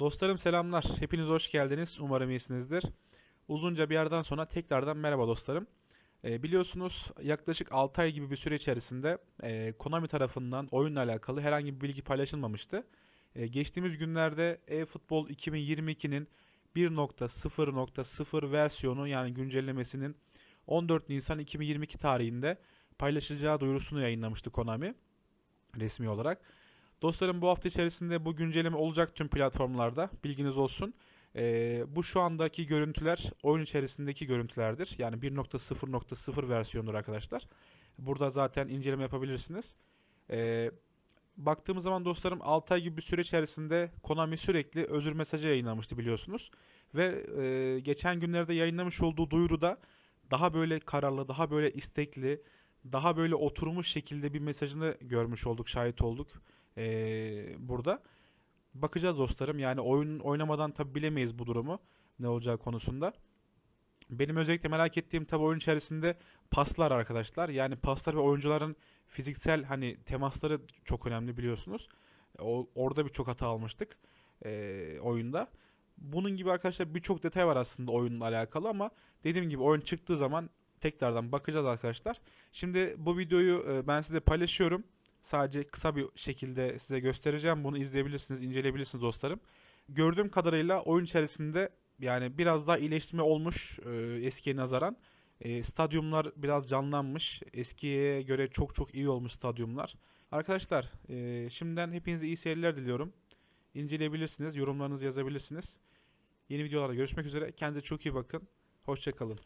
Dostlarım selamlar. Hepiniz hoş geldiniz. Umarım iyisinizdir. Uzunca bir yerden sonra tekrardan merhaba dostlarım. Ee, biliyorsunuz yaklaşık 6 ay gibi bir süre içerisinde e, Konami tarafından oyunla alakalı herhangi bir bilgi paylaşılmamıştı. E, geçtiğimiz günlerde eFootball 2022'nin 1.0.0 versiyonu yani güncellemesinin 14 Nisan 2022 tarihinde paylaşılacağı duyurusunu yayınlamıştı Konami resmi olarak. Dostlarım bu hafta içerisinde bu güncelleme olacak tüm platformlarda. Bilginiz olsun. Ee, bu şu andaki görüntüler oyun içerisindeki görüntülerdir. Yani 1.0.0 versiyonudur arkadaşlar. Burada zaten inceleme yapabilirsiniz. Ee, baktığımız zaman dostlarım 6 ay gibi bir süre içerisinde Konami sürekli özür mesajı yayınlamıştı biliyorsunuz. Ve e, geçen günlerde yayınlamış olduğu duyuruda daha böyle kararlı, daha böyle istekli, daha böyle oturmuş şekilde bir mesajını görmüş olduk, şahit olduk ee, burada. Bakacağız dostlarım. Yani oyun oynamadan tabi bilemeyiz bu durumu ne olacağı konusunda. Benim özellikle merak ettiğim tabi oyun içerisinde paslar arkadaşlar. Yani paslar ve oyuncuların fiziksel hani temasları çok önemli biliyorsunuz. O, orada birçok hata almıştık ee, oyunda. Bunun gibi arkadaşlar birçok detay var aslında oyunla alakalı ama dediğim gibi oyun çıktığı zaman tekrardan bakacağız arkadaşlar. Şimdi bu videoyu e, ben size paylaşıyorum. Sadece kısa bir şekilde size göstereceğim. Bunu izleyebilirsiniz, inceleyebilirsiniz dostlarım. Gördüğüm kadarıyla oyun içerisinde yani biraz daha iyileştirme olmuş e, eskiye nazaran. E, stadyumlar biraz canlanmış. Eskiye göre çok çok iyi olmuş stadyumlar. Arkadaşlar e, şimdiden hepinize iyi seyirler diliyorum. İnceleyebilirsiniz, yorumlarınızı yazabilirsiniz. Yeni videolarda görüşmek üzere. Kendinize çok iyi bakın. Hoşçakalın.